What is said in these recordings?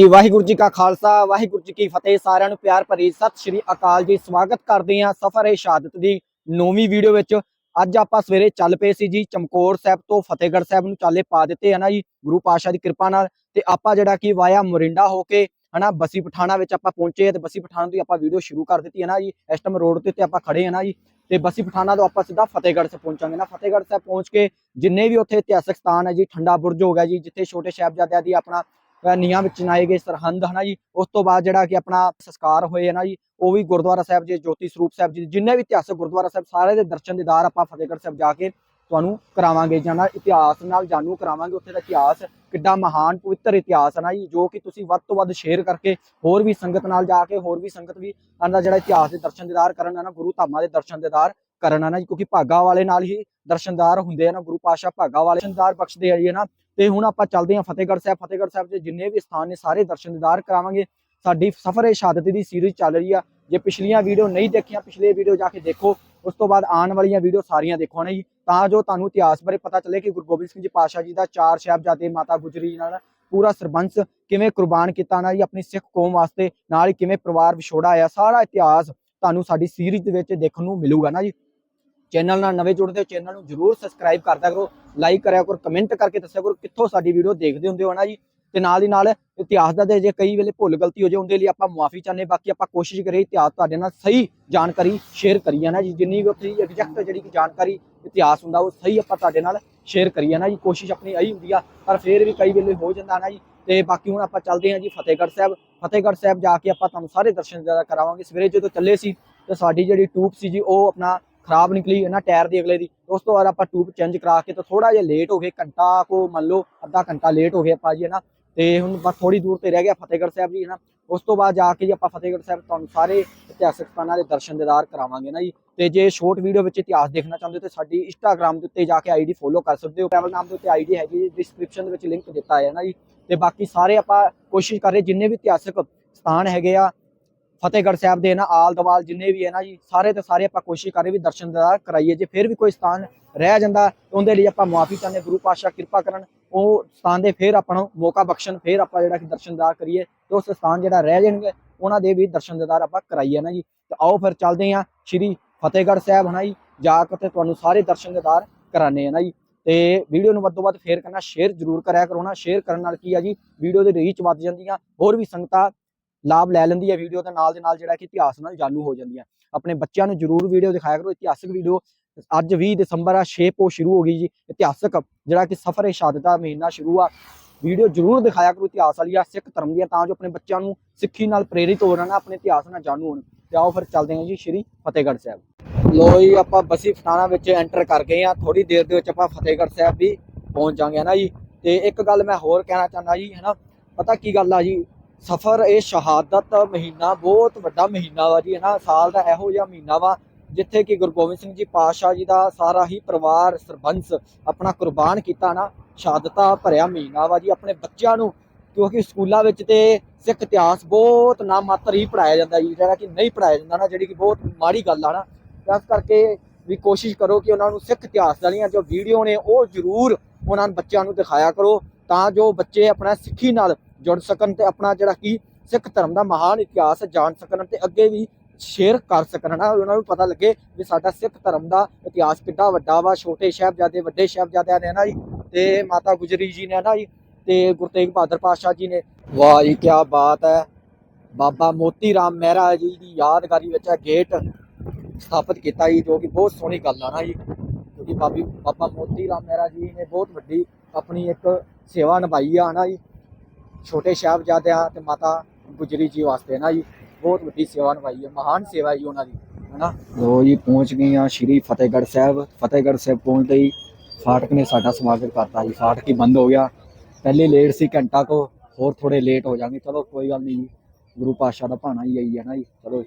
ਜੀ, ਵਾਹਿਗੁਰੂ ਜੀ ਕਾ ਖਾਲਸਾ, ਵਾਹਿਗੁਰੂ ਜੀ ਕੀ ਫਤਿਹ। ਸਾਰਿਆਂ ਨੂੰ ਪਿਆਰ ਭਰੀ ਸਤਿ ਸ਼੍ਰੀ ਅਕਾਲ ਜੀ। ਸਵਾਗਤ ਕਰਦੇ ਹਾਂ ਸਫਰ ਏ ਸ਼ਹਾਦਤ ਦੀ ਨੌਵੀਂ ਵੀਡੀਓ ਵਿੱਚ। ਅੱਜ ਆਪਾਂ ਸਵੇਰੇ ਚੱਲ ਪਏ ਸੀ ਜੀ ਚਮਕੌਰ ਸਾਹਿਬ ਤੋਂ ਫਤਿਹਗੜ੍ਹ ਸਾਹਿਬ ਨੂੰ ਚਾਲੇ ਪਾ ਦਿੱਤੇ, ਹਨਾ ਜੀ? ਗੁਰੂ ਪਾਤਸ਼ਾਹ ਦੀ ਕਿਰਪਾ ਨਾਲ। ਤੇ ਆਪਾਂ ਜਿਹੜਾ ਕਿ ਵਾਇਆ ਮੋਰਿੰਡਾ ਹੋ ਕੇ, ਹਨਾ, ਬਸੀ ਪਠਾਣਾ ਵਿੱਚ ਆਪਾਂ ਪਹੁੰਚੇ ਤੇ ਬਸੀ ਪਠਾਣਾ ਤੋਂ ਆਪਾਂ ਵੀਡੀਓ ਸ਼ੁਰੂ ਕਰ ਦਿੱਤੀ ਹੈ ਨਾ ਜੀ? ਇਸ ਟਾਈਮ ਰੋਡ ਤੇ ਉੱਤੇ ਆਪਾਂ ਖੜੇ ਹਾਂ ਜੀ? ਤੇ ਬਸੀ ਪਠਾਣਾ ਤੋਂ ਆਪਾਂ ਸਿੱਧਾ ਫਤਿਹਗੜ੍ਹ ਸਾਹਿਬ ਪਹੁੰਚਾਂਗੇ ਨਾ ਫਤਿਹਗੜ੍ਹ ਸਾਹਿਬ ਪਹੁੰਚ ਕੇ ਜਿੰਨੇ ਵੀ ਉੱਥੇ ਇਤਿਹਾਸਕ ਸਥਾਨ ਹੈ ਜੀ, ਠੰਡਾ ਬੁਰਜ ਹੋ ਗਿਆ ਜੀ, ਜਿੱਥੇ ਛੋਟੇ ਸਾਹਿਬਜ਼ਾਦਿਆਂ ਦੀ ਆਪਣਾ ਅਹ ਨੀਹਾਂ ਵਿੱਚ ਚਿਣਾਏ ਗਏ ਸਰਹੰਦ, ਹਨਾ ਜੀ? ਉਸ ਤੋਂ ਬਾਅਦ ਜਿਹੜਾ ਕਿ ਆਪਣਾ ਸੰਸਕਾਰ ਹੋਏ ਹੈ ਨਾ ਜੀ? ਉਹ ਵੀ ਗੁਰਦੁਆਰਾ ਸਾਹਿਬ ਜੀ, ਜੋਤੀ ਸਰੂਪ ਸਾਹਿਬ ਜੀ, ਜਿੰਨੇ ਵੀ ਇਤਿਹਾਸਕ ਗੁਰਦੁਆਰਾ ਸਾਹਿਬ, ਸਾਰੇ ਦੇ ਦਰਸ਼ਨ ਦੀਦਾਰ ਆਪਾਂ ਫਤਿਹਗੜ੍ਹ ਸਾਹਿਬ ਜਾ ਕੇ ਤੁਹਾਨੂੰ ਕਰਾਵਾਂਗੇ ਜਾਨਾ ਇਤਿਹਾਸ ਨਾਲ ਜਾਣੂ ਕਰਾਵਾਂਗੇ। ਉੱਥੇ ਦਾ ਇਤਿਹਾਸ ਕਿੱਡਾ ਮਹਾਨ, ਪਵਿੱਤਰ ਇਤਿਹਾਸ ਹੈ ਨਾ ਜੀ? ਜੋ ਕਿ ਤੁਸੀਂ ਵੱਧ ਤੋਂ ਵੱਧ ਸ਼ੇਅਰ ਕਰਕੇ ਹੋਰ ਵੀ ਸੰਗਤ ਨਾਲ ਜਾ ਕੇ, ਹੋਰ ਵੀ ਸੰਗਤ ਵੀ ਦਾ ਜਿਹੜਾ ਇਤਿਹਾਸ ਦੇ ਦਰਸ਼ਨ ਦੀਦਾਰ ਕਰਨ ਹੈ ਨਾ ਗੁਰੂ ਧਾਮਾਂ ਦੇ ਦਰਸ਼ਨ ਦੀਦਾਰ ਕਰਨ ਹੈ ਨਾ ਜੀ? ਕਿਉਂਕਿ ਭਾਗਾ ਵਾਲੇ ਨਾਲ ਹੀ ਦਰਸ਼ਨਦਾਰ ਹੁੰਦੇ ਆ ਨਾ ਗੁਰੂ ਪਾਸ਼ਾ ਭਾਗਾ ਵਾਲੇ ਦਰਸ਼ਨਦਾਰ ਬਖਸ਼ਦੇ ਆ ਜੀ ਹੈ ਨਾ ਤੇ ਹੁਣ ਆਪਾਂ ਚੱਲਦੇ ਹਾਂ ਫਤਿਹਗੜ੍ਹ ਸਾਹਿਬ। ਫਤਿਹਗੜ੍ਹ ਸਾਹਿਬ ਦੇ ਜਿੰਨੇ ਵੀ ਸਥਾਨ ਨੇ, ਸਾਰੇ ਦਰਸ਼ਨ ਦੀਦਾਰ ਕਰਾਵਾਂਗੇ। ਸਾਡੀ ਸਫਰ ਸ਼ਹਾਦਤ ਦੀ ਸੀਰੀਜ਼ ਚੱਲ ਰਹੀ ਆ। ਜੇ ਪਿਛਲੀਆਂ ਵੀਡੀਓ ਨਹੀਂ ਦੇਖੀਆਂ, ਪਿਛਲੇ ਵੀਡੀਓ ਜਾ ਕੇ ਦੇਖੋ। ਉਸ ਤੋਂ ਬਾਅਦ ਆਉਣ ਵਾਲੀਆਂ ਵੀਡੀਓ ਸਾਰੀਆਂ ਦੇਖੋ ਨਾ ਜੀ। ਤਾਂ ਜੋ ਤੁਹਾਨੂੰ ਇਤਿਹਾਸ ਬਾਰੇ ਪਤਾ ਚੱਲੇ ਕਿ ਗੁਰੂ ਗੋਬਿੰਦ ਸਿੰਘ ਜੀ ਪਾਤਸ਼ਾਹ ਜੀ ਦਾ ਚਾਰ ਸਾਹਿਬਜ਼ਾਦੇ ਮਾਤਾ ਗੁਜਰੀ ਜੀ ਨਾਲ ਪੂਰਾ ਸਰਬੰਸ ਕਿਵੇਂ ਕੁਰਬਾਨ ਕੀਤਾ ਨਾ ਜੀ, ਆਪਣੀ ਸਿੱਖ ਕੌਮ ਵਾਸਤੇ, ਨਾਲ ਹੀ ਕਿਵੇਂ ਪਰਿਵਾਰ ਵਿਛੋੜਾ ਆਇਆ, ਸਾਰਾ ਇਤਿਹਾਸ ਤੁਹਾਨੂੰ ਸਾਡੀ ਸੀਰੀਜ਼ ਦੇ ਵਿੱਚ ਦੇਖਣ ਨੂੰ ਮਿਲੂਗਾ ਨਾ ਜੀ। ਚੈਨਲ ਨਾਲ ਨਵੇਂ ਜੁੜਦੇ ਹੋ, ਚੈਨਲ ਨੂੰ ਜਰੂਰ ਸਬਸਕ੍ਰਾਈਬ ਕਰਦਾ ਕਰੋ ਲਾਈਕ ਕਰਿਆ ਕਰੋ ਕਮੈਂਟ ਕਰਕੇ ਦੱਸਿਆ ਕਰੋ ਕਿੱਥੋਂ ਸਾਡੀ ਵੀਡੀਓ ਦੇਖਦੇ ਹੁੰਦੇ ਹੋ ਨਾ ਜੀ। ਤੇ ਨਾਲ ਹੀ ਨਾਲ ਇਤਿਹਾਸ ਦਾ ਤੇ ਜੇ ਕਈ ਵੇਲੇ ਭੁੱਲ ਗਲਤੀ ਹੋ ਜਾਏ, ਉਹਦੇ ਲਈ ਆਪਾਂ ਮੁਆਫੀ ਚਾਹੁੰਦੇ ਬਾਕੀ ਆਪਾਂ ਕੋਸ਼ਿਸ਼ ਕਰੀਏ ਇਤਿਹਾਸ ਤੁਹਾਡੇ ਨਾਲ ਸਹੀ ਜਾਣਕਾਰੀ ਸ਼ੇਅਰ ਕਰੀਏ ਨਾ ਜੀ। ਜਿੰਨੀ ਵੀ ਉੱਥੇ ਐਗਜ਼ੈਕਟ ਜਿਹੜੀ ਕਿ ਜਾਣਕਾਰੀ ਇਤਿਹਾਸ ਹੁੰਦਾ, ਉਹ ਸਹੀ ਆਪਾਂ ਤੁਹਾਡੇ ਨਾਲ ਸ਼ੇਅਰ ਕਰੀਏ ਨਾ ਜੀ। ਕੋਸ਼ਿਸ਼ ਆਪਣੀ ਇਹੀ ਹੁੰਦੀ ਆ, ਪਰ ਫੇਰ ਵੀ ਕਈ ਵੇਲੇ ਹੋ ਜਾਂਦਾ ਨਾ ਜੀ। ਤੇ ਬਾਕੀ ਹੁਣ ਆਪਾਂ ਚੱਲਦੇ ਹਾਂ ਜੀ ਫਤਿਹਗੜ੍ਹ ਸਾਹਿਬ। ਫਤਿਹਗੜ੍ਹ ਸਾਹਿਬ ਜਾ ਕੇ ਆਪਾਂ ਤੁਹਾਨੂੰ ਸਾਰੇ ਦਰਸ਼ਨ ਜ਼ਿਆਦਾ ਕਰਾਵਾਂਗੇ। ਸਵੇਰੇ ਜਦੋਂ ਚੱਲੇ ਸੀ, ਤੇ ਸਾਡੀ ਜਿਹੜੀ ਟੂਬ ਸੀ ਜੀ, ਉਹ ਆਪਣਾ ਖਰਾਬ ਨਿਕਲੀ ਹੈ ਨਾ ਟਾਇਰ ਦੀ ਅਗਲੇ ਦੀ, ਉਸ ਤੋਂ ਬਾਅਦ ਆਪਾਂ ਟੂਬ ਚੇਂਜ ਕਰਾ ਕੇ ਤਾਂ ਥੋੜਾ ਜਿਹਾ ਲੇਟ ਹੋ ਗਏ, ਘੰਟਾ ਕੋ ਮੰਨ ਲਓ, ਅੱਧਾ ਘੰਟਾ ਲੇਟ ਹੋ ਗਿਆ ਆਪਾਂ ਜੀ, ਹੈ ਨਾ। ਤੇ ਹੁਣ ਬਸ ਥੋੜੀ ਦੂਰ ਤੇ ਰਹਿ ਗਿਆ ਫਤਿਹਗੜ੍ਹ ਸਾਹਿਬ ਜੀ, ਹੈ ਨਾ। ਉਸ ਤੋਂ ਬਾਅਦ ਜਾ ਕੇ ਜੀ ਆਪਾਂ ਫਤਿਹਗੜ੍ਹ ਸਾਹਿਬ ਤੁਹਾਨੂੰ ਸਾਰੇ ਇਤਿਹਾਸਕ ਸਥਾਨਾਂ ਦੇ ਦਰਸ਼ਨ ਦੀਦਾਰ ਕਰਾਵਾਂਗੇ ਨਾ ਜੀ। ਤੇ ਜੇ ਸ਼ੋਰਟ ਵੀਡੀਓ ਵਿੱਚ ਇਤਿਹਾਸ ਦੇਖਣਾ ਚਾਹੁੰਦੇ ਹੋ ਤੇ ਸਾਡੀ ਇੰਸਟਾਗ੍ਰam ਦੇ ਉੱਤੇ ਜਾ ਕੇ ਆਈਡੀ ਫੋਲੋ ਕਰ ਸਕਦੇ ਹੋ। ਟਰੈਵਲ ਨਾਮ ਦੇ ਉੱਤੇ ਆਈਡੀ ਹੈਗੀ ਡਿਸਕ੍ਰਿਪਸ਼ਨ ਦੇ ਵਿੱਚ ਲਿੰਕ ਦਿੱਤਾ ਹੈ ਨਾ ਜੀ। ਤੇ ਬਾਕੀ ਸਾਰੇ ਆਪਾਂ ਕੋਸ਼ਿਸ਼ ਕਰ ਰਹੇ, ਜਿੰਨੇ ਵੀ ਇਤਿਹਾਸਕ ਸਥਾਨ ਹੈਗੇ ਆ ਫਤਿਹਗੜ੍ਹ ਸਾਹਿਬ ਦੇ ਨਾ ਆਲ ਦਵਾਲ ਜਿੰਨੇ ਵੀ ਹੈ ਨਾ ਜੀ, ਸਾਰੇ ਤੇ ਸਾਰੇ ਆਪਾਂ ਕੋਸ਼ਿਸ਼ ਕਰ ਰਹੇ ਵੀ ਦਰਸ਼ਨ ਦੀਦਾਰ ਕਰਾਈਏ। ਜੇ ਫਿਰ ਵੀ ਕੋਈ ਸਥਾਨ ਰਹਿ ਜਾਂਦਾ ਉਹਦੇ ਲਈ ਆਪਾਂ ਮੁਆਫੀ ਚਾਹੁੰਦੇ ਗੁਰੂ ਪਾਤਸ਼ਾਹ ਕਿਰਪਾ ਕਰਨ, ਉਹ ਸਥਾਨ ਦੇ ਫਿਰ ਆਪਾਂ ਨੂੰ ਮੌਕਾ ਬਖਸ਼ਣ, ਫਿਰ ਆਪਾਂ ਜਿਹੜਾ ਕਿ ਦਰਸ਼ਨ ਦੀਦਾਰ ਕਰੀਏ, ਤੇ ਉਸ ਸਥਾਨ ਜਿਹੜਾ ਰਹਿ ਜਾਣਗੇ, ਉਹਨਾਂ ਦੇ ਵੀ ਦਰਸ਼ਨ ਦੀਦਾਰ ਆਪਾਂ ਕਰਾਈਏ ਨਾ ਜੀ। ਤੇ ਆਓ ਫਿਰ ਚੱਲਦੇ ਹਾਂ ਸ਼੍ਰੀ ਫਤਿਹਗੜ੍ਹ ਸਾਹਿਬ ਹਨਾ ਜੀ, ਜਾ ਕੇ ਤੇ ਤੁਹਾਨੂੰ ਸਾਰੇ ਦਰਸ਼ਨ ਦੀਦਾਰ ਕਰਾਣੇ ਆ ਨਾ ਜੀ। ਤੇ ਵੀਡੀਓ ਨੂੰ ਵੱਧ ਤੋਂ ਵੱਧ ਫੇਰ ਕਰਨਾ ਸ਼ੇਅਰ ਜ਼ਰੂਰ ਕਰਿਆ ਕਰੋ ਨਾ। ਸ਼ੇਅਰ ਕਰਨ ਨਾਲ ਕੀ ਆ ਜੀ, ਵੀਡੀਓ ਦੀ ਰੀਚ ਵੱਧ ਜਾਂਦੀਆਂ ਹੋਰ ਵੀ ਸੰਗਤਾਂ ਲਾਭ ਲੈ ਲੈਂਦੀ ਹੈ ਵੀਡੀਓ ਦੇ ਨਾਲ ਦੇ ਨਾਲ ਜਿਹੜਾ ਕਿ ਇਤਿਹਾਸ ਨਾਲ ਜਾਣੂ ਹੋ ਜਾਂਦੀਆਂ। ਆਪਣੇ ਬੱਚਿਆਂ ਨੂੰ ਜਰੂਰ ਵੀਡੀਓ ਦਿਖਾਇਆ ਕਰੋ, ਇਤਿਹਾਸਕ ਵੀਡੀਓ ਅੱਜ 20 ਦਸੰਬਰ ਆ 6 ਪੋ ਸ਼ੁਰੂ ਹੋ ਗਈ ਜੀ, ਇਤਿਹਾਸਕ। ਜਿਹੜਾ ਕਿ ਸਫਰ ਏ ਦਾ ਮਹੀਨਾ ਸ਼ੁਰੂ ਆ। ਵੀਡੀਓ ਜਰੂਰ ਦਿਖਾਇਆ ਕਰੋ ਇਤਿਹਾਸ ਵਾਲੀ ਆ, ਸਿੱਖ ਧਰਮ ਦੀਆਂ ਤਾਂ ਜੋ ਆਪਣੇ ਬੱਚਿਆਂ ਨੂੰ ਸਿੱਖੀ ਨਾਲ ਪ੍ਰੇਰਿਤ ਹੋ ਰਹਿਣਾ, ਆਪਣੇ ਇਤਿਹਾਸ ਨਾਲ ਜਾਣੂ ਹੋਣ। ਤੇ ਆਓ ਫਿਰ ਚੱਲਦੇ ਹਾਂ ਜੀ, ਸ਼੍ਰੀ ਫਤਿਹਗੜ੍ਹ ਸਾਹਿਬ। ਲੋ ਜੀ, ਆਪਾਂ ਬਸੀ ਫਟਾਣਾ ਵਿੱਚ ਐਂਟਰ ਕਰ ਗਏ ਆ ਥੋੜੀ ਦੇਰ ਦੇ ਵਿੱਚ ਆਪਾਂ ਫਤਿਹਗੜ੍ਹ ਸਾਹਿਬ ਵੀ ਪਹੁੰਚ ਜਾਾਂਗੇ ਨਾ ਜੀ? ਤੇ ਇੱਕ ਗੱਲ ਮੈਂ ਹੋਰ ਕਹਿਣਾ ਚਾਹੁੰਦਾ ਜੀ ਹੈਨਾ ਪਤਾ ਕੀ ਗੱਲ ਆ ਜੀ? ਸਫਰ, ਇਹ ਸ਼ਹਾਦਤ ਮਹੀਨਾ, ਬਹੁਤ ਵੱਡਾ ਮਹੀਨਾ ਵਾ ਜੀ, ਹੈਨਾ? ਸਾਲ ਦਾ ਇਹੋ ਜਿਹਾ ਮਹੀਨਾ ਵਾ, ਜਿੱਥੇ ਕਿ ਗੁਰੂ ਗੋਬਿੰਦ ਸਿੰਘ ਜੀ ਪਾਤਸ਼ਾਹ ਜੀ ਦਾ ਸਾਰਾ ਹੀ ਪਰਿਵਾਰ, ਸਰਬੰਸ ਆਪਣਾ ਕੁਰਬਾਨ ਕੀਤਾ ਨਾ ਸ਼ਹਾਦਤਾਂ ਭਰਿਆ ਮਹੀਨਾ ਵਾ ਜੀ, ਆਪਣੇ ਬੱਚਿਆਂ ਨੂੰ, ਕਿਉਂਕਿ ਸਕੂਲਾਂ ਵਿੱਚ ਤੇ ਸਿੱਖ ਇਤਿਹਾਸ ਬਹੁਤ ਨਾ ਮਾਤਰ ਹੀ ਪੜਾਇਆ ਜਾਂਦਾ ਜੀ, ਜਿਹੜਾ ਕਿ ਨਹੀਂ ਪੜਾਇਆ ਜਾਂਦਾ ਨਾ ਜਿਹੜੀ ਕਿ ਬਹੁਤ ਮਾੜੀ ਗੱਲ ਆ ਨਾ ਇਸ ਕਰਕੇ ਵੀ ਕੋਸ਼ਿਸ਼ ਕਰੋ ਕਿ ਉਹਨਾਂ ਨੂੰ ਸਿੱਖ ਇਤਿਹਾਸ ਵਾਲੀਆਂ ਜੋ ਵੀਡੀਓ ਨੇ, ਉਹ ਜ਼ਰੂਰ ਉਹਨਾਂ ਬੱਚਿਆਂ ਨੂੰ ਦਿਖਾਇਆ ਕਰੋ, ਤਾਂ ਜੋ ਬੱਚੇ ਆਪਣਾ ਸਿੱਖੀ ਨਾਲ ਜੁੜ ਸਕਣ ਤੇ ਆਪਣਾ ਜਿਹੜਾ ਕਿ ਸਿੱਖ ਧਰਮ ਦਾ ਮਹਾਨ ਇਤਿਹਾਸ ਜਾਣ ਸਕਣ ਤੇ ਅੱਗੇ ਵੀ ਸ਼ੇਅਰ ਕਰ ਸਕਣ ਨਾ ਉਹਨਾਂ ਨੂੰ ਪਤਾ ਲੱਗੇ ਵੀ ਸਾਡਾ ਸਿੱਖ ਧਰਮ ਦਾ ਇਤਿਹਾਸ ਕਿੱਡਾ ਵੱਡਾ ਵਾ, ਛੋਟੇ ਸਾਹਿਬਜ਼ਾਦੇ, ਵੱਡੇ ਸਾਹਿਬਜ਼ਾਦਿਆਂ ਨੇ ਨਾ ਜੀ, ਤੇ ਮਾਤਾ ਗੁਜਰੀ ਜੀ ਨੇ ਨਾ ਜੀ, ਤੇ ਗੁਰੂ ਤੇਗ ਬਹਾਦਰ ਪਾਤਸ਼ਾਹ ਜੀ ਨੇ। ਵਾਹ ਜੀ ਕੀ ਬਾਤ ਹੈ। ਬਾਬਾ ਮੋਤੀ ਰਾਮ ਮਹਿਰਾ ਜੀ ਦੀ ਯਾਦਗਾਰੀ ਵਿੱਚ ਇਹ ਗੇਟ ਸਥਾਪਿਤ ਕੀਤਾ ਜੀ, ਜੋ ਕਿ ਬਹੁਤ ਸੋਹਣੀ ਗੱਲ ਆ ਨਾ ਜੀ, ਕਿਉਂਕਿ ਬਾਬੀ, ਬਾਬਾ ਮੋਤੀ ਰਾਮ ਮਹਿਰਾ ਜੀ ਨੇ ਬਹੁਤ ਵੱਡੀ ਆਪਣੀ ਇੱਕ ਸੇਵਾ ਨਿਭਾਈ ਆ ਨਾ ਜੀ ਛੋਟੇ ਸਾਹਿਬਜ਼ਾਦਿਆਂ ਤੇ ਮਾਤਾ ਗੁਜਰੀ ਜੀ ਵਾਸਤੇ ਨਾ ਜੀ, ਬਹੁਤ ਵੱਡੀ ਸੇਵਾ ਨਿਭਾਈ ਹੈ, ਮਹਾਨ ਸੇਵਾ ਜੀ ਉਹਨਾਂ ਦੀ, ਹਨਾ? ਲੋ ਜੀ, ਪਹੁੰਚ ਗਏ ਆ ਸ਼੍ਰੀ ਫਤਿਹਗੜ੍ਹ ਸਾਹਿਬ ਫਤਿਹਗੜ੍ਹ ਸਾਹਿਬ ਪਹੁੰਚਦੇ ਹੀ ਫਾਟਕ ਨੇ ਸਾਡਾ ਸਵਾਗਤ ਕਰਤਾ ਜੀ, ਫਾਟਕ ਹੀ ਬੰਦ ਹੋ ਗਿਆ। ਪਹਿਲੇ ਲੇਟ ਸੀ ਘੰਟਾ ਕੋ, ਹੋਰ ਥੋੜੇ ਲੇਟ ਹੋ ਜਾਣਗੇ। ਚਲੋ ਕੋਈ ਗੱਲ ਨਹੀਂ ਜੀ, ਗੁਰੂ ਪਾਤਸ਼ਾਹ ਦਾ ਭਾਣਾ ਹੀ ਆਈ ਹੈ ਨਾ ਜੀ। ਚਲੋ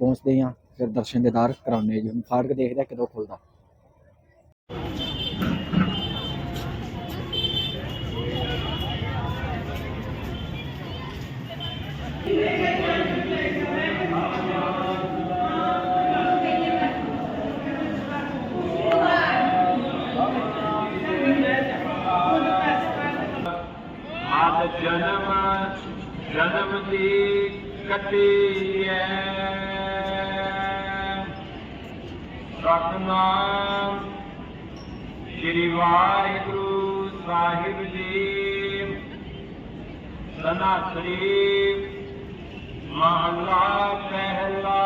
ਪਹੁੰਚਦੇ ਆ ਫਿਰ ਦਰਸ਼ਨ ਦੇਦਾਰ ਕਰਾਉਣੇ ਜੀ। ਹੁਣ ਫਾਟਕ ਦੇਖਦੇ ਆ ਕਦੋਂ ਖੁੱਲਦਾ। ਜਨਮ ਜਨਮ ਦੀ ਕਟੀ ਐ ਸ੍ਰੀ ਵਾਹਿਗੁਰੂ ਸਾਹਿਬ ਜੀ ਮਹਲਾ ਪਹਿਲਾ।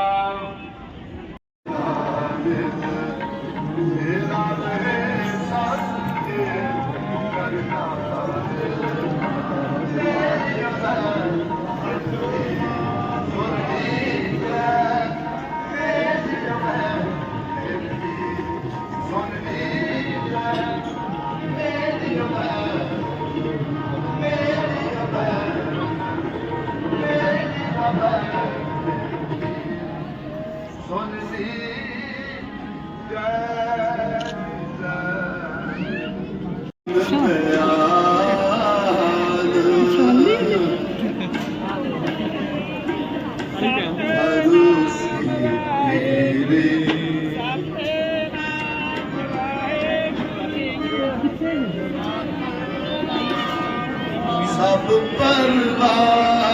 ਸਭ ਪਰਵਾਰ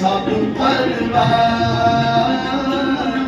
ਸਭ ਪਰਵਾਰ।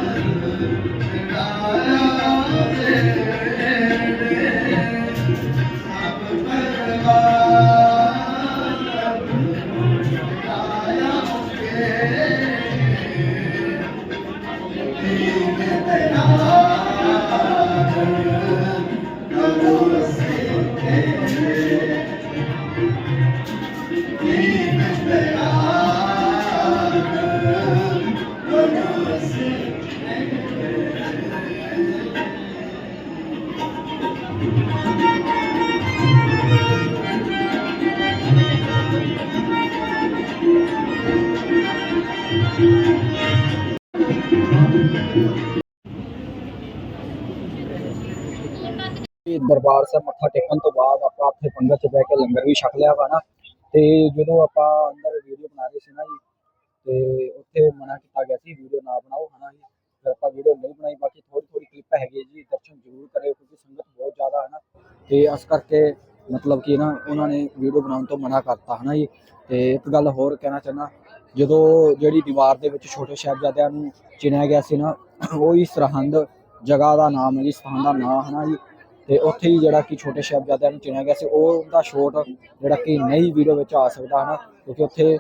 ਦਰਬਾਰ ਸਾਹਿਬ ਮੱਥਾ ਟੇਕਣ ਤੋਂ ਬਾਅਦ ਆਪਾਂ ਉੱਥੇ ਪੰਗਤ 'ਚ ਬਹਿ ਕੇ ਲੰਗਰ ਵੀ ਛਕ ਲਿਆ ਵਾ ਨਾ। ਤੇ ਜਦੋਂ ਆਪਾਂ ਅੰਦਰ ਵੀਡੀਓ ਬਣਾ ਰਹੇ ਸੀ ਨਾ ਜੀ, ਤੇ ਉੱਥੇ ਮਨਾ ਕੀਤਾ ਗਿਆ ਸੀ ਵੀਡੀਓ ਨਾ ਬਣਾਓ, ਹਨਾ ਜੀ। ਫਿਰ ਆਪਾਂ ਵੀਡੀਓ ਨਹੀਂ ਬਣਾਈ, ਬਾਕੀ ਥੋੜੀ ਥੋੜੀ ਕਲਿੱਪ ਹੈਗੀ ਹੈ ਜੀ, ਦਰਸ਼ਨ ਜ਼ਰੂਰ ਕਰਿਓ, ਕਿਉਂਕਿ ਸੰਗਤ ਬਹੁਤ ਜ਼ਿਆਦਾ ਹੈ ਨਾ। ਤੇ ਇਸ ਕਰਕੇ ਮਤਲਬ ਕਿ ਨਾ ਉਹਨਾਂ ਨੇ ਵੀਡੀਓ ਬਣਾਉਣ ਤੋਂ ਮਨਾ ਕਰਤਾ, ਹਨਾ ਜੀ। ਤੇ ਇੱਕ ਗੱਲ ਹੋਰ ਕਹਿਣਾ ਚਾਹੁੰਦਾ, ਜਦੋਂ ਜਿਹੜੀ ਦੀਵਾਰ ਦੇ ਵਿੱਚ ਛੋਟੇ ਸਾਹਿਬਜ਼ਾਦਿਆਂ ਨੂੰ ਚਿਣਿਆ ਗਿਆ ਸੀ ਨਾ, ਉਹ ਹੀ ਸਰਹੰਦ ਜਗ੍ਹਾ ਦਾ ਨਾਮ ਹੈ ਜੀ ਸਥਾਨ ਦਾ ਨਾਮ ਹਨਾ ਜੀ। ਤੇ ਉੱਥੇ ਹੀ ਜਿਹੜਾ ਕਿ ਛੋਟੇ ਸਾਹਿਬਜ਼ਾਦਿਆਂ ਨੂੰ ਚੁਣਿਆ ਗਿਆ ਸੀ, ਉਹ ਦਾ ਸ਼ੋਟ ਜਿਹੜਾ ਕਿ ਨਹੀਂ ਵੀਡੀਓ ਵਿੱਚ ਆ ਸਕਦਾ ਹਨਾ, ਕਿਉਂਕਿ ਉੱਥੇ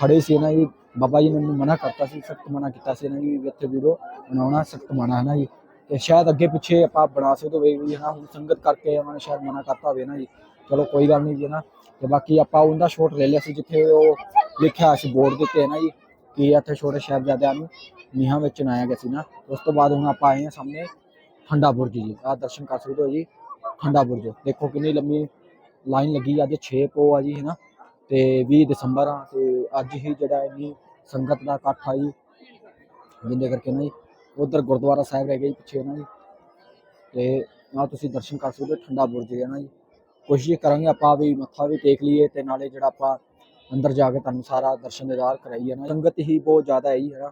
ਖੜੇ ਸੀ ਨਾ ਜੀ, ਬਾਬਾ ਜੀ ਨੇ ਮੈਨੂੰ ਮਨਾ ਕਰਤਾ ਸੀ, ਸਖਤ ਮਨਾ ਕੀਤਾ ਸੀ ਨਾ ਜੀ ਇੱਥੇ ਵੀਡੀਓ ਬਣਾਉਣਾ, ਸਖਤ ਮਨਾ ਹੈ ਨਾ ਜੀ। ਤੇ ਸ਼ਾਇਦ ਅੱਗੇ ਪਿੱਛੇ ਆਪਾਂ ਬਣਾ ਸਕਦੇ ਹੋਵੇ ਵੀ ਹਨਾ, ਹੁਣ ਸੰਗਤ ਕਰਕੇ ਉਹਨਾਂ ਨੇ ਸ਼ਾਇਦ ਮਨਾ ਕਰਤਾ ਹੋਵੇ ਨਾ ਜੀ। ਚਲੋ ਕੋਈ ਗੱਲ ਨਹੀਂ ਜੀ ਨਾ ਤੇ ਬਾਕੀ ਆਪਾਂ ਉਹਦਾ ਸ਼ੋਟ ਲੈ ਲਿਆ ਸੀ, ਜਿੱਥੇ ਉਹ ਲਿਖਿਆ ਸੀ ਬੋਰਡ ਦੇ ਉੱਤੇ ਨਾ ਜੀ, ਕਿ ਇੱਥੇ ਛੋਟੇ ਸਾਹਿਬਜ਼ਾਦਿਆਂ ਨੂੰ ਨੀਹਾਂ ਵਿੱਚ ਚੁਣਾਇਆ ਗਿਆ ਸੀ ਨਾ। ਉਸ ਤੋਂ ਬਾਅਦ ਹੁਣ ਆਪਾਂ ਆਏ ਹਾਂ ਸਾਹਮਣੇ ਠੰਡਾ ਬੁਰਜ ਜੀ। ਆਹ ਦਰਸ਼ਨ ਕਰ ਸਕਦੇ ਹੋ ਜੀ ਠੰਡਾ ਬੁਰਜ ਦੇਖੋ ਕਿੰਨੀ ਲੰਮੀ ਲਾਈਨ ਲੱਗੀ ਅੱਜ 6 ਪੋ ਆ ਜੀ, ਹੈਨਾ? ਤੇ 20 ਦਸੰਬਰ ਆ, ਤੇ ਅੱਜ ਹੀ ਜਿਹੜਾ ਇੰਨੀ ਸੰਗਤ ਦਾ ਇਕੱਠ ਆ ਜੀ, ਜਿੰਦੇ ਕਰਕੇ ਨਾ ਜੀ, ਉਧਰ ਗੁਰਦੁਆਰਾ ਸਾਹਿਬ ਰਹਿ ਗਿਆ ਜੀ ਪਿੱਛੇ ਨਾ ਜੀ ਤੇ ਆ ਤੁਸੀਂ ਦਰਸ਼ਨ ਕਰ ਸਕਦੇ ਹੋ ਠੰਡਾ ਬੁਰਜ ਹੈ ਨਾ ਜੀ। ਕੋਸ਼ਿਸ਼ ਕਰਾਂਗੇ ਆਪਾਂ ਵੀ ਮੱਥਾ ਵੀ ਟੇਕ ਲਈਏ ਤੇ ਨਾਲੇ ਜਿਹੜਾ ਆਪਾਂ ਅੰਦਰ ਜਾ ਕੇ ਤੁਹਾਨੂੰ ਸਾਰਾ ਦਰਸ਼ਨ ਦਿਦਾਰ ਕਰਾਈਏ ਨਾ। ਸੰਗਤ ਹੀ ਬਹੁਤ ਜ਼ਿਆਦਾ ਹੈ ਜੀ, ਹੈਨਾ?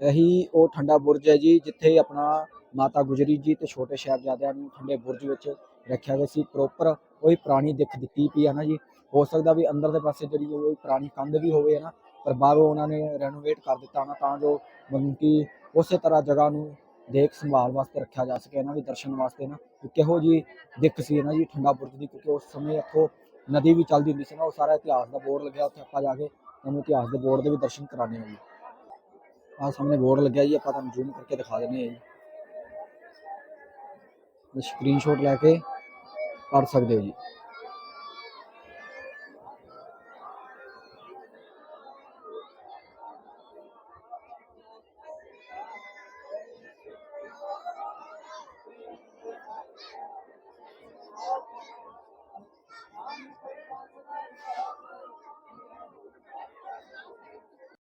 ਇਹੀ ਉਹ ਠੰਡਾ ਬੁਰਜ ਹੈ ਜੀ, ਜਿੱਥੇ ਆਪਣਾ ਮਾਤਾ ਗੁਜਰੀ ਜੀ ਤੇ ਛੋਟੇ ਸਾਹਿਬਜ਼ਾਦਿਆਂ ਨੂੰ ਠੰਡੇ ਬੁਰਜ ਵਿੱਚ ਰੱਖਿਆ ਗਿਆ ਸੀ। ਪ੍ਰੋਪਰ ਉਹੀ ਪੁਰਾਣੀ ਦਿੱਖ ਦਿੱਤੀ ਪਈ ਆ ਨਾ ਜੀ। ਹੋ ਸਕਦਾ ਵੀ ਅੰਦਰ ਦੇ ਪਾਸੇ ਜਿਹੜੀ ਉਹ ਪੁਰਾਣੀ ਕੰਧ ਵੀ ਹੋਵੇ ਨਾ, ਪਰ ਬਾਹਰੋਂ ਉਹਨਾਂ ਨੇ ਰੈਨੋਵੇਟ ਕਰ ਦਿੱਤਾ ਨਾ, ਤਾਂ ਜੋ ਮਤਲਬ ਕਿ ਉਸੇ ਤਰ੍ਹਾਂ ਜਗ੍ਹਾ ਨੂੰ ਦੇਖ ਸੰਭਾਲ ਵਾਸਤੇ ਰੱਖਿਆ ਜਾ ਸਕੇ ਇਹਨਾਂ ਦੇ ਦਰਸ਼ਨ ਵਾਸਤੇ ਨਾ। ਕਿ ਕਿਹੋ ਜੀ ਦਿੱਖ ਸੀ ਨਾ ਜੀ ਠੰਡਾ ਬੁਰਜ ਦੀ, ਕਿਉਂਕਿ ਉਸ ਸਮੇਂ ਇੱਥੋਂ ਨਦੀ ਵੀ ਚੱਲਦੀ ਹੁੰਦੀ ਸੀ ਨਾ, ਉਹ ਸਾਰਾ ਇਤਿਹਾਸ ਦਾ ਬੋਰਡ ਲੱਗਿਆ ਉੱਥੇ ਆਪਾਂ ਜਾ ਕੇ ਤੁਹਾਨੂੰ ਇਤਿਹਾਸ ਦੇ ਬੋਰਡ ਦੇ ਵੀ ਦਰਸ਼ਨ ਕਰਾਣੇ ਆ ਜੀ। ਆਹ ਸਾਹਮਣੇ ਬੋਰਡ ਲੱਗਿਆ ਜੀ ਆਪਾਂ ਤੁਹਾਨੂੰ ਜ਼ੂਮ ਕਰਕੇ ਦਿਖਾ ਦਿੰਦੇ ਆ ਜੀ ਸਕਰੀਨਸ਼ਾਟ ਲੈ ਕੇ ਪੜ ਸਕਦੇ ਹੋ ਜੀ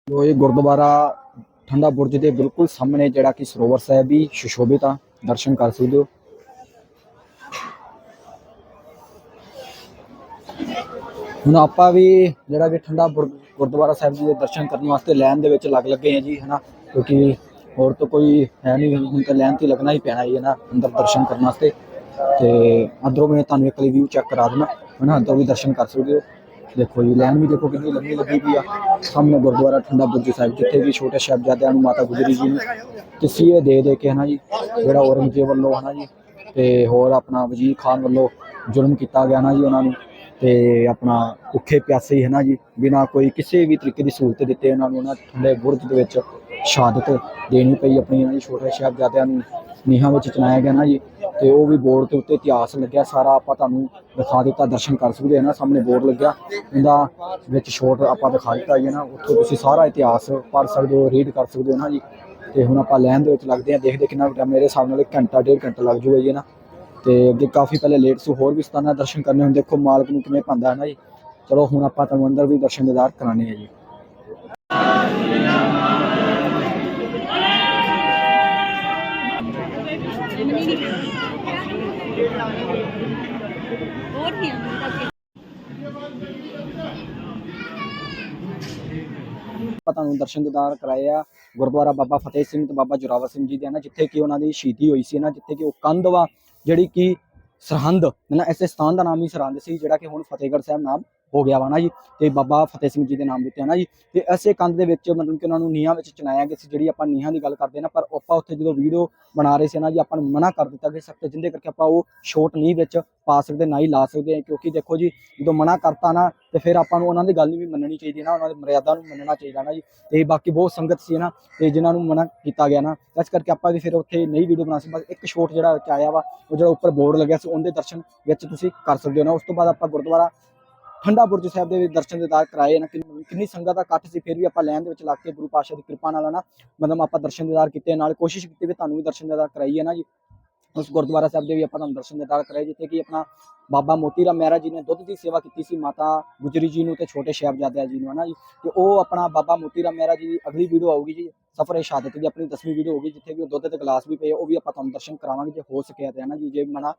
ਲੋ ਇਹ ਗੁਰਦੁਆਰਾ ਠੰਡਾ ਬੁਰਜ ਦੇ ਬਿਲਕੁਲ ਸਾਹਮਣੇ ਜਿਹੜਾ ਕਿ ਸਰੋਵਰ ਸਾਹਿਬ ਵੀ ਸੁਸ਼ੋਭਿਤ ਆ। ਦਰਸ਼ਨ ਕਰ ਸਕਦੇ ਹੋ। ਹੁਣ ਆਪਾਂ ਵੀ ਜਿਹੜਾ ਕਿ ਠੰਡਾ ਬੁਰ- ਗੁਰਦੁਆਰਾ ਸਾਹਿਬ ਜੀ ਦੇ ਦਰਸ਼ਨ ਕਰਨ ਵਾਸਤੇ ਲਾਈਨ ਦੇ ਵਿੱਚ ਲੱਗ ਲੱਗੇ ਆ ਜੀ, ਹਨਾ? ਕਿਉਂਕਿ ਹੋਰ ਤਾਂ ਕੋਈ ਹੈ ਨਹੀਂ, ਹੁਣ ਤਾਂ ਲਾਈਨ ਤੇ ਲੱਗਣਾ ਹੀ ਪੈਣਾ ਹੀ ਹੈ ਨਾ ਅੰਦਰ ਦਰਸ਼ਨ ਕਰਨ ਵਾਸਤੇ। ਤੇ ਅੰਦਰੋਂ ਮੈਂ ਤੁਹਾਨੂੰ ਇੱਕ ਲਈ ਵਿਊ ਚੈੱਕ ਕਰਾ ਦਿੰਦਾ, ਹਨਾ? ਅੰਦਰ ਵੀ ਦਰਸ਼ਨ ਕਰ ਸਕਦੇ ਹੋ। ਦੇਖੋ ਜੀ, ਲਾਈਨ ਵੀ ਦੇਖੋ ਕਿੰਨੀ ਲੰਬੀ ਲੱਗੀ ਪਈ ਆ। ਸਾਹਮਣੇ ਗੁਰਦੁਆਰਾ ਠੰਡਾ ਬੁਰਜ ਸਾਹਿਬ, ਜਿੱਥੇ ਵੀ ਛੋਟੇ ਸਾਹਿਬਜ਼ਾਦਿਆਂ ਨੂੰ ਮਾਤਾ ਗੁਜਰੀ ਜੀ ਨੂੰ ਤਸੀਹੇ ਦੇ ਦੇ ਕੇ ਹਨਾ ਜੀ, ਜਿਹੜਾ ਔਰੰਗਜ਼ੇਬ ਵੱਲੋਂ ਹਨਾ ਜੀ, ਤੇ ਹੋਰ ਆਪਣਾ ਵਜ਼ੀਰ ਖਾਨ ਵੱਲੋਂ ਜ਼ੁਲਮ ਕੀਤਾ ਗਿਆ ਨਾ ਜੀ ਉਹਨਾਂ ਨੂੰ, ਤੇ ਆਪਣਾ ਭੁੱਖੇ ਪਿਆਸੇ ਹੀ ਹੈ ਨਾ ਜੀ, ਬਿਨਾ ਕੋਈ ਕਿਸੇ ਵੀ ਤਰੀਕੇ ਦੀ ਸਹੂਲਤ ਦਿੱਤੇ ਉਹਨਾਂ ਨੂੰ ਉਹਨਾਂ ਠੰਡੇ ਬੁਰਜ ਦੇ ਵਿੱਚ। ਸ਼ਹਾਦਤ ਦੇਣੀ ਪਈ ਆਪਣੀ ਇਹਨਾਂ ਦੀ ਛੋਟੇ ਸਾਹਿਬਜ਼ਾਦਿਆਂ ਨੂੰ, ਨੀਹਾਂ ਵਿੱਚ ਚਨਾਇਆ ਗਿਆ ਨਾ ਜੀ, ਤੇ ਉਹ ਵੀ ਬੋਰਡ ਦੇ ਉੱਤੇ ਇਤਿਹਾਸ ਲੱਗਿਆ, ਸਾਰਾ ਆਪਾਂ ਤੁਹਾਨੂੰ ਦਿਖਾ ਦਿੱਤਾ, ਦਰਸ਼ਨ ਕਰ ਸਕਦੇ ਹੋ ਨਾ, ਸਾਹਮਣੇ ਬੋਰਡ ਲੱਗਿਆ, ਇਹਦਾ ਵਿੱਚ ਸ਼ੋਟ ਆਪਾਂ ਦਿਖਾ ਦਿੱਤਾ ਜੀ ਨਾ, ਉੱਥੋਂ ਤੁਸੀਂ ਸਾਰਾ ਇਤਿਹਾਸ ਪੜ੍ਹ ਸਕਦੇ ਹੋ ਰੀਡ ਕਰ ਸਕਦੇ ਹੋ ਨਾ ਜੀ, ਤੇ ਹੁਣ ਆਪਾਂ ਲਾਈਨ ਦੇ ਵਿੱਚ ਲੱਗਦੇ ਆ ਦੇਖਦੇ ਕਿੰਨਾ ਟਾਈਮ ਮੇਰੇ ਹਿਸਾਬ ਨਾਲ ਇੱਕ ਘੰਟਾ, ਡੇਢ ਘੰਟਾ ਲੱਗ ਜੂਗਾ ਜੀ ਨਾ, ਤੇ ਅੱਗੇ ਕਾਫੀ ਪਹਿਲੇ ਲੇਟ ਸੋ, ਹੋਰ ਵੀ ਸਥਾਨਾਂ ਦਰਸ਼ਨ ਕਰਨੇ ਹੁਣ ਦੇਖੋ ਮਾਲਕ ਨੂੰ ਕਿਵੇਂ ਪਾਉਂਦਾ ਹੈ ਨਾ ਜੀ, ਚਲੋ ਹੁਣ ਆਪਾਂ ਤੁਹਾਨੂੰ ਅੰਦਰ ਵੀ ਦਰਸ਼ਨ ਦਿਦਾਰ ਕਰਾਣੇ ਆ ਜੀ। ਤੁਹਾਨੂੰ ਦਰਸ਼ਨ ਦਿਦਾਰ ਕਰਾਏ ਆ। ਗੁਰਦੁਆਰਾ ਬਾਬਾ ਫਤਿਹ ਸਿੰਘ ਤੇ ਬਾਬਾ ਜੋਰਾਵਰ ਸਿੰਘ ਜੀ ਦੇ ਨਾ, ਜਿੱਥੇ ਕਿ ਉਹਨਾਂ ਦੀ ਸ਼ਹੀਦੀ ਹੋਈ ਸੀ ਨਾ, ਜਿੱਥੇ ਕਿ ਉਹ ਕੰਧ ਵਾ ਜਿਹੜੀ ਕਿ ਸਰਹੰਦ, ਨਾ, ਇਸੇ ਸਥਾਨ ਦਾ ਨਾਮ ਹੀ ਸਰਹੰਦ ਸੀ, ਜਿਹੜਾ ਕਿ ਹੁਣ ਫਤਿਹਗੜ੍ਹ ਸਾਹਿਬ ਨਾਮ ਹੋ ਗਿਆ ਵਾ ਨਾ ਜੀ, ਤੇ ਬਾਬਾ ਫਤਿਹ ਸਿੰਘ ਜੀ ਦੇ ਨਾਮ ਦਿੱਤੇ ਹੈ ਨਾ ਜੀ। ਤੇ ਐਸੇ ਕੰਧ ਦੇ ਵਿੱਚ ਮਤਲਬ ਕਿ ਉਹਨਾਂ ਨੂੰ ਨੀਹਾਂ ਵਿੱਚ ਚਨਾਇਆ ਗਿਆ ਸੀ, ਜਿਹੜੀ ਆਪਾਂ ਨੀਹਾਂ ਦੀ ਗੱਲ ਕਰਦੇ ਨਾ, ਪਰ ਆਪਾਂ ਉੱਥੇ ਜਦੋਂ ਵੀਡੀਓ ਬਣਾ ਰਹੇ ਸੀ ਨਾ ਜੀ, ਆਪਾਂ ਨੂੰ ਮਨਾ ਕਰ ਦਿੱਤਾ ਗਿਆ ਸਖਤ, ਜਿੰਦੇ ਕਰਕੇ ਆਪਾਂ ਉਹ ਸ਼ੋਟ ਨਹੀਂ ਵਿੱਚ ਪਾ ਸਕਦੇ, ਨਾ ਹੀ ਲਾ ਸਕਦੇ ਕਿਉਂਕਿ ਦੇਖੋ ਜੀ, ਜਦੋਂ ਮਨਾ ਕਰਤਾ ਨਾ, ਤੇ ਫਿਰ ਆਪਾਂ ਨੂੰ ਉਹਨਾਂ ਦੀ ਗੱਲ ਵੀ ਮੰਨਣੀ ਚਾਹੀਦੀ ਹੈ ਨਾ, ਉਹਨਾਂ ਦੀ ਮਰਿਆਦਾ ਨੂੰ ਮੰਨਣਾ ਚਾਹੀਦਾ ਨਾ ਜੀ। ਤੇ ਬਾਕੀ ਬਹੁਤ ਸੰਗਤ ਸੀ ਨਾ, ਤੇ ਜਿਨ੍ਹਾਂ ਨੂੰ ਮਨਾ ਕੀਤਾ ਗਿਆ ਨਾ, ਇਸ ਕਰਕੇ ਆਪਾਂ ਵੀ ਫਿਰ ਉੱਥੇ ਨਹੀਂ ਵੀਡੀਓ ਬਣਾ ਸੀ, ਬਸ ਇੱਕ ਸ਼ੋਟ ਜਿਹੜਾ ਆਇਆ ਵਾ, ਉਹ ਜਿਹੜਾ ਉੱਪਰ ਬੋਰਡ ਲੱਗਿਆ ਸੀ, ਉਹਦੇ ਦਰਸ਼ਨ ਵਿੱਚ ਤੁਸੀਂ ਕਰ ਸਕਦੇ ਹੋ ਨਾ। ਉਸ ਤੋਂ ਬਾਅਦ ਆਪਾਂ ਗੁਰਦੁਆਰਾ ਠੰਡਾ ਬੁਰਜ ਸਾਹਿਬ ਦੇ ਵੀ ਦਰਸ਼ਨ ਦਿਦਾਰ ਕਰਾਏ ਨਾ ਕਿੰਨੀ ਸੰਗਤ ਦਾ ਇਕੱਠ ਸੀ, ਫਿਰ ਵੀ ਆਪਾਂ ਲਾਈਨ ਦੇ ਵਿੱਚ ਲੱਗ ਕੇ ਗੁਰੂ ਪਾਤਸ਼ਾਹ ਦੀ ਕਿਰਪਾ ਨਾਲ ਨਾ ਮਤਲਬ ਆਪਾਂ ਦਰਸ਼ਨ ਦਿਦਾਰ ਕੀਤੇ, ਨਾਲ ਕੋਸ਼ਿਸ਼ ਕੀਤੀ ਵੀ ਤੁਹਾਨੂੰ ਵੀ ਦਰਸ਼ਨ ਦਿਦਾਰ ਕਰਾਈਏ ਨਾ ਜੀ। ਉਸ ਗੁਰਦੁਆਰਾ ਸਾਹਿਬ ਦੇ ਵੀ ਆਪਾਂ ਤੁਹਾਨੂੰ ਦਰਸ਼ਨ ਦਿਦਾਰ ਕਰਾਏ, ਜਿੱਥੇ ਕਿ ਆਪਣਾ ਬਾਬਾ ਮੋਤੀ ਰਾਮ ਮਹਿਰਾ ਜੀ ਨੇ ਦੁੱਧ ਦੀ ਸੇਵਾ ਕੀਤੀ ਸੀ, ਮਾਤਾ ਗੁਜਰੀ ਜੀ ਨੂੰ ਤੇ ਛੋਟੇ ਸਾਹਿਬਜ਼ਾਦਿਆਂ ਜੀ ਨੂੰ ਹਨਾ ਜੀ। ਤੇ ਉਹ ਆਪਣਾ ਬਾਬਾ ਮੋਤੀ ਰਾਮ ਮਹਿਰਾ ਜੀ ਦੀ ਅਗਲੀ ਵੀਡੀਓ ਆਊਗੀ ਜੀ, ਸਫਰ ਸ਼ਹਾਦਤ ਦੀ ਆਪਣੀ 10ਵੀਂ ਵੀਡੀਓ ਹੋਗੀ ਜਿੱਥੇ ਕਿ ਉਹ ਦੁੱਧ ਦੇ ਗਲਾਸ ਵੀ ਪਏ ਉਹ ਵੀ ਆਪਾਂ ਤੁਹਾਨੂੰ ਦਰਸ਼ਨ ਕਰਾਵਾਂਗੇ ਜੇ ਹੋ ਸਕਿਆ ਤੇ ਹਨਾ ਜੀ, ਜੇ ਮਨਾ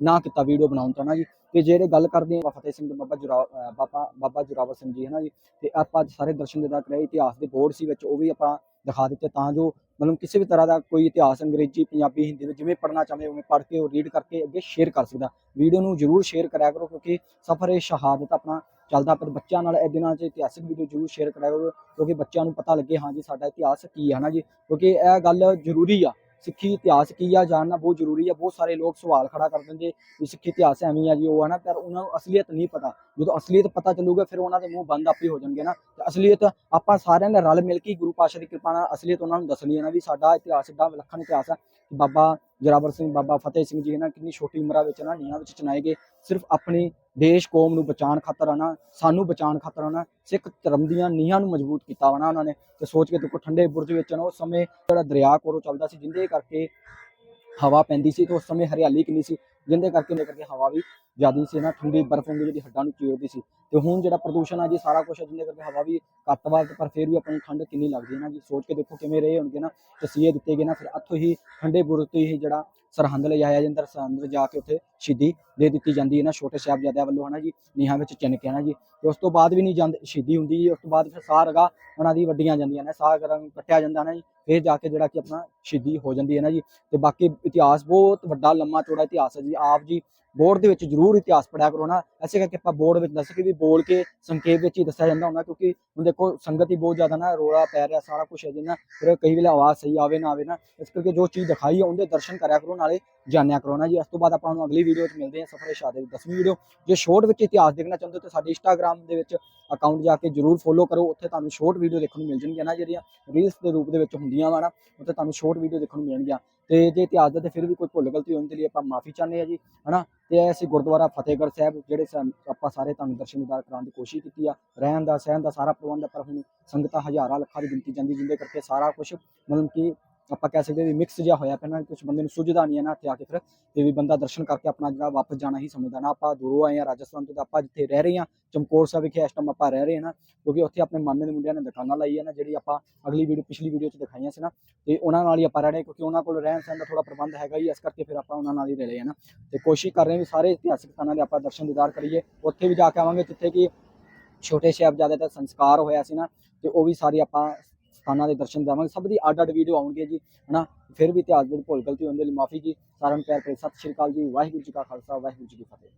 ਨਾ ਕੀਤਾ ਵੀਡੀਓ ਬਣਾਉਣ ਤੋਂ ਨਾ ਜੀ। ਤੇ ਜਿਹੜੇ ਗੱਲ ਕਰਦੇ ਆ ਫਤਿਹ ਸਿੰਘ ਬਾਬਾ ਜੁਰਾ ਬਾਬਾ ਬਾਬਾ ਜੁਰਾਵਰ ਸਿੰਘ ਜੀ ਹੈ ਨਾ ਜੀ। ਤੇ ਆਪਾਂ ਸਾਰੇ ਦਰਸ਼ਨ ਦਿਦਾਰ ਕਰਾਏ ਇਤਿਹਾਸ ਦੇ ਬੋਰਡ ਸੀ ਵਿੱਚ, ਉਹ ਵੀ ਆਪਾਂ ਦਿਖਾ ਦਿੱਤੇ ਤਾਂ ਜੋ ਮਤਲਬ ਕਿਸੇ ਵੀ ਤਰ੍ਹਾਂ ਦਾ ਕੋਈ ਇਤਿਹਾਸ ਅੰਗਰੇਜ਼ੀ, ਪੰਜਾਬੀ, ਹਿੰਦੀ ਵਿੱਚ ਜਿਵੇਂ ਪੜ੍ਹਨਾ ਚਾਹੇ ਉਵੇਂ ਪੜ੍ਹ ਕੇ ਉਹ ਰੀਡ ਕਰਕੇ ਅੱਗੇ ਸ਼ੇਅਰ ਕਰ ਸਕਦਾ। ਵੀਡੀਓ ਨੂੰ ਜਰੂਰ ਸ਼ੇਅਰ ਕਰਿਆ ਕਰੋ ਕਿਉਂਕਿ ਸਫਰ ਇਹ ਸ਼ਹਾਦਤ ਆਪਣਾ ਚੱਲਦਾ ਪਰ ਬੱਚਿਆਂ ਨਾਲ ਇਹ ਦਿਨਾਂ 'ਚ ਇਤਿਹਾਸਿਕ ਵੀਡੀਓ ਜਰੂਰ ਸ਼ੇਅਰ ਕਰਿਆ ਕਰੋ ਕਿਉਂਕਿ ਬੱਚਿਆਂ ਨੂੰ ਪਤਾ ਲੱਗੇ, ਹਾਂ ਜੀ ਸਾਡਾ ਇਤਿਹਾਸ ਕੀ ਹੈ ਨਾ ਜੀ। ਕਿਉਂਕਿ ਇਹ ਗੱਲ ਜ਼ਰੂਰੀ ਆ। ਸਿੱਖੀ ਇਤਿਹਾਸ ਕੀ ਆ ਜਾਣਨਾ ਬਹੁਤ ਜ਼ਰੂਰੀ ਆ, ਬਹੁਤ ਸਾਰੇ ਲੋਕ ਸਵਾਲ ਖੜਾ ਕਰ ਦਿੰਦੇ ਵੀ ਸਿੱਖੀ ਇਤਿਹਾਸ ਐਵੇਂ ਆ ਜੀ, ਉਹ ਆ ਨਾ, ਪਰ ਉਹਨਾਂ ਨੂੰ ਅਸਲੀਅਤ ਨਹੀਂ ਪਤਾ। ਜਦੋਂ ਅਸਲੀਅਤ ਪਤਾ ਚੱਲੂਗਾ, ਫਿਰ ਉਹਨਾਂ ਦੇ ਮੂੰਹ ਬੰਦ ਆਪੇ ਹੋ ਜਾਣਗੇ ਨਾ। ਤੇ ਅਸਲੀਅਤ ਆਪਾਂ ਸਾਰਿਆਂ ਨੇ ਰਲ ਮਿਲ ਕੇ ਗੁਰੂ ਪਾਤਸ਼ਾਹ ਦੀ ਕਿਰਪਾ ਨਾਲ ਅਸਲੀਅਤ ਉਹਨਾਂ ਨੂੰ ਦੱਸਣੀ ਹੈ ਨਾ ਵੀ ਸਾਡਾ ਇਤਿਹਾਸ, ਏਡਾ ਵਿਲੱਖਣ ਇਤਿਹਾਸ ਆ ਬਾਬਾ ਜਰਾਵਰ ਸਿੰਘ, ਬਾਬਾ ਫਤਿਹ ਸਿੰਘ ਜੀ, ਇਹਨਾਂ ਕਿੰਨੀ ਛੋਟੀ ਉਮਰਾਂ ਵਿੱਚ ਨਾ ਨੀਹਾਂ ਵਿੱਚ ਚਨਾਏ ਗਏ। ਸਿਰਫ ਆਪਣੀ ਦੇਸ਼, ਕੌਮ ਨੂੰ ਬਚਾਉਣ ਖਾਤਰ ਆ ਨਾ ਸਾਨੂੰ ਬਚਾਉਣ ਖਾਤਰ ਆ ਨਾ ਸਿੱਖ ਧਰਮ ਦੀਆਂ ਨੀਹਾਂ ਨੂੰ ਮਜ਼ਬੂਤ ਕੀਤਾ ਵਾ ਉਹਨਾਂ ਨੇ। ਤੇ ਸੋਚ ਕੇ ਦੇਖੋ, ਠੰਡੇ ਬੁਰਜ ਵਿੱਚ ਨਾ ਉਸ ਸਮੇਂ ਜਿਹੜਾ ਦਰਿਆ ਕੋਲੋਂ ਚੱਲਦਾ ਸੀ, ਜਿੰਦੇ ਕਰਕੇ ਹਵਾ ਪੈਂਦੀ ਸੀ ਤੇ ਉਸ ਸਮੇਂ ਹਰਿਆਲੀ ਕਿੰਨੀ ਸੀ, ਜਿੰਦੇ ਕਰਕੇ ਮੇਰੇ ਕਰਕੇ ਹਵਾ ਵੀ ਜ਼ਿਆਦਾ ਸੀ ਨਾ, ਠੰਡੀ ਬਰਫ਼ ਹੁੰਦੀ ਜਿਹੜੀ ਹੱਡਾਂ ਨੂੰ ਚੀਰਦੀ ਸੀ। ਤੇ ਹੁਣ ਜਿਹੜਾ ਪ੍ਰਦੂਸ਼ਣ ਆ ਜੀ, ਸਾਰਾ ਕੁਝ ਜਿੰਦੇ ਕਰਕੇ ਹਵਾ ਵੀ ਘੱਟ ਵਾ, ਪਰ ਫਿਰ ਵੀ ਆਪਾਂ ਨੂੰ ਠੰਡ ਕਿੰਨੀ ਲੱਗਦੀ ਹੈ ਨਾ ਜੀ। ਸੋਚ ਕੇ ਦੇਖੋ ਕਿਵੇਂ ਰਹੇ ਹੋਣਗੇ ਨਾ ਤਸੀਹੇ ਦਿੱਤੇ ਗਏ ਨਾ, ਫਿਰ ਇੱਥੋਂ ਹੀ ਠੰਡੇ ਬੁਰਜ ਤੋਂ ਹੀ ਜਿਹੜਾ ਸਰਹੰਦ ਲਿਜਾਇਆ ਜਾਂਦਾ ਸਰਹੰਦ ਜਾ ਕੇ ਉੱਥੇ ਸ਼ਹੀਦੀ ਦੇ ਦਿੱਤੀ ਜਾਂਦੀ ਹੈ। ਨਾ ਛੋਟੇ ਸਾਹਿਬਜ਼ਾਦਿਆਂ ਵੱਲੋਂ ਹਨਾ ਜੀ, ਨੀਹਾਂ ਵਿੱਚ ਚਿਣ ਕੇ ਹਨਾ ਜੀ। ਤੇ ਉਸ ਤੋਂ ਬਾਅਦ ਵੀ ਨਹੀਂ ਜਾਂਦੇ, ਸ਼ਹੀਦੀ ਹੁੰਦੀ ਜੀ। ਉਸ ਤੋਂ ਬਾਅਦ ਫਿਰ ਸਾਹ ਰਗਾ ਉਹਨਾਂ ਦੀ ਵੱਡੀਆਂ ਜਾਂਦੀਆਂ ਨੇ। ਸਾਹ ਨੂੰ ਕੱਟਿਆ ਜਾਂਦਾ ਨਾ ਜੀ। ਫਿਰ ਜਾ ਕੇ ਜਿਹੜਾ ਕਿ ਆਪਣਾ ਸ਼ਹੀਦੀ ਹੋ ਜਾਂਦੀ ਹੈ ਨਾ ਜੀ। ਤੇ ਬਾਕੀ ਇਤਿਹਾਸ ਬਹੁਤ ਵੱਡਾ, ਲੰਮਾ, ਚੌੜਾ ਇਤਿਹਾਸ ਹੈ ਜੀ। ਆਪ ਜੀ ਬੋਰਡ ਦੇ ਵਿੱਚ ਜ਼ਰੂਰ ਇਤਿਹਾਸ ਪੜਿਆ ਕਰੋ ਨਾ। ਐਸੇ ਕਰਕੇ ਆਪਾਂ ਬੋਰਡ ਵਿੱਚ ਦੱਸ ਕੇ ਵੀ ਬੋਲ ਕੇ ਸੰਖੇਪ ਵਿੱਚ ਹੀ ਦੱਸਿਆ ਜਾਂਦਾ ਹੁੰਦਾ, ਕਿਉਂਕਿ ਹੁਣ ਦੇਖੋ ਸੰਗਤ ਹੀ ਬਹੁਤ ਜ਼ਿਆਦਾ ਨਾ ਰੋਲਾ ਪੈ ਰਿਹਾ, ਸਾਰਾ ਕੁਝ ਹੈ ਜੀ ਨਾ। ਫਿਰ ਕਈ ਵੇਲੇ ਆਵਾਜ਼ ਸਹੀ ਆਵੇ, ਨਾ ਆਵੇ ਨਾ। ਇਸ ਕਰਕੇ ਜੋ ਚੀਜ਼ ਦਿਖਾਈ ਹੈ ਉਹਦੇ ਦਰਸ਼ਨ ਕਰਿਆ ਕਰੋ ਨਾ ਨਾਲੇ ਜਾਣਿਆ ਕਰੋ ਜੀ। ਇਸ ਤੋਂ ਬਾਅਦ ਆਪਾਂ ਨੂੰ ਅਗਲੀ ਵੀਡੀਓ 'ਚ ਮਿਲਦੇ ਹਾਂ ਸਫਰ ਸ਼ਾਦੇ ਦੀ 10ਵੀਂ ਵੀਡੀਓ ਜੇ ਸ਼ੋਰਟ ਵਿੱਚ ਇਤਿਹਾਸ ਦੇਖਣਾ ਚਾਹੁੰਦੇ ਹੋ ਤਾਂ ਸਾਡੇ ਇੰਸਟਾਗ੍ਰam ਦੇ ਵਿੱਚ ਅਕਾਊਂਟ ਜਾ ਕੇ ਜਰੂਰ ਫੋਲੋ ਕਰੋ। ਉੱਥੇ ਤੁਹਾਨੂੰ ਸ਼ੋਰਟ ਵੀਡੀਓ ਦੇਖਣ ਨੂੰ ਮਿਲ ਜਾਣਗੀਆਂ ਨਾ ਜਿਹੜੀਆਂ ਰੀਲਸ ਦੇ ਰੂਪ ਦੇ ਵਿੱਚ ਹੁੰਦੀਆਂ ਵਾ ਨਾ ਉੱਥੇ ਤੁਹਾਨੂੰ ਸ਼ੋਰਟ ਵੀਡੀਓ ਦੇਖਣ ਨੂੰ ਮਿਲਣਗੀਆਂ। ਤੇ ਜੇ ਇਤਿਹਾਸ ਦਾ ਤੇ ਫਿਰ ਵੀ ਕੋਈ ਭੁੱਲ ਗਲਤੀ ਹੋਣ ਦੇ ਲਈ ਆਪਾਂ ਮਾਫੀ ਚਾਹੁੰਦੇ ਆ ਜੀ ਹਨਾ? ਤੇ ਇਹ ਅਸੀਂ ਗੁਰਦੁਆਰਾ ਫਤਿਹਗੜ੍ਹ ਸਾਹਿਬ ਜਿਹੜੇ ਆਪਾਂ ਸਾਰੇ ਤੁਹਾਨੂੰ ਦਰਸ਼ਨ ਦਿਦਾਰ ਕਰਾਉਣ ਦੀ ਕੋਸ਼ਿਸ਼ ਕੀਤੀ ਆ। ਰਹਿਣ ਦਾ ਸਹਿਣ ਦਾ ਸਾਰਾ ਪ੍ਰਬੰਧ ਆ, ਪਰ ਹੁਣ ਸੰਗਤਾਂ ਹਜ਼ਾਰਾਂ ਲੱਖਾਂ ਦੀ ਗਿਣਤੀ ਜਾਂਦੀ ਜਿੰਦੇ ਕਰਕੇ ਸਾਰਾ ਕੁਝ ਮਤਲਬ ਕਿ ਆਪਾਂ ਕਹਿ ਸਕਦੇ ਵੀ ਮਿਕਸ ਜਿਹਾ ਹੋਇਆ ਪਿਆ ਨਾ ਕੁਝ ਬੰਦੇ ਨੂੰ ਸੁਝਦਾ ਨਹੀਂ ਹੈ ਨਾ ਇੱਥੇ ਆ ਕੇ ਫਿਰ, ਤੇ ਵੀ ਬੰਦਾ ਦਰਸ਼ਨ ਕਰਕੇ ਆਪਣਾ ਜਿਹੜਾ ਵਾਪਸ ਜਾਣਾ ਹੀ ਸਮਝਦਾ ਨਾ। ਆਪਾਂ ਦੂਰੋਂ ਆਏ ਆ ਰਾਜਸਥਾਨ ਤੋਂ, ਤੇ ਆਪਾਂ ਜਿੱਥੇ ਰਹਿ ਰਹੇ ਹਾਂ, ਚਮਕੌਰ ਸਾਹਿਬ ਵਿਖੇ ਇਸ ਟਾਈਮ ਆਪਾਂ ਰਹਿ ਰਹੇ ਹਾਂ ਨਾ, ਕਿਉਂਕਿ ਉੱਥੇ ਆਪਣੇ ਮਾਮੇ ਦੇ ਮੁੰਡਿਆਂ ਨੇ ਦੁਕਾਨਾਂ ਲਾਈ ਹੈ ਨਾ, ਜਿਹੜੀ ਆਪਾਂ ਅਗਲੀ ਵੀਡੀਓ ਪਿਛਲੀ ਵੀਡੀਓ 'ਚ ਦਿਖਾਈਆਂ ਸੀ ਨਾ। ਤੇ ਉਹਨਾਂ ਨਾਲ ਹੀ ਆਪਾਂ ਰਹਿ ਰਹੇ ਕਿਉਂਕਿ ਉਹਨਾਂ ਕੋਲ ਰਹਿਣ ਸਹਿਣ ਦਾ ਥੋੜਾ ਪ੍ਰਬੰਧ ਹੈਗਾ ਹੀ ਇਸ ਕਰਕੇ ਫਿਰ ਆਪਾਂ ਉਹਨਾਂ ਨਾਲ ਹੀ ਰਹਿ ਰਹੇ ਹਾਂ ਨਾ। ਤੇ ਕੋਸ਼ਿਸ਼ ਕਰ ਰਹੇ ਹਾਂ ਵੀ ਸਾਰੇ ਇਤਿਹਾਸਿਕ ਸਥਾਨਾਂ ਦੇ ਆਪਾਂ ਦਰਸ਼ਨ ਦੀਦਾਰ ਕਰੀਏ। ਉੱਥੇ ਵੀ ਜਾ ਕੇ ਆਵਾਂਗੇ, ਜਿੱਥੇ ਕਿ ਛੋਟੇ ਸਾਹਿਬਜ਼ਾਦੇ ਦਾ ਸੰਸਕਾਰ ਹੋਇਆ ਸੀ ਨਾ, ਤੇ ਉਹ ਵੀ ਸਾਰੇ ਆਪਾਂ ਸਥਾਨਾਂ ਦੇ ਦਰਸ਼ਨ ਦੇਵਾਂਗੇ ਸਭ ਦੀ ਅੱਡ ਅੱਡ ਵੀਡੀਓ ਆਉਣਗੇ ਜੀ, ਹਨਾ? ਫਿਰ ਵੀ ਇਤਿਹਾਸ ਦੇ ਭੁੱਲ ਗਲਤੀ ਹੋਣ ਦੇ ਲਈ ਮਾਫੀ ਜੀ, ਸਾਰਿਆਂ ਨੂੰ ਪਿਆਰ ਭਰੀ ਸਤਿ ਸ਼੍ਰੀ ਅਕਾਲ ਜੀ। ਵਾਹਿਗੁਰੂ ਜੀ ਕਾ ਖਾਲਸਾ, ਵਾਹਿਗੁਰੂ ਜੀ ਕੀ ਫਤਿਹ।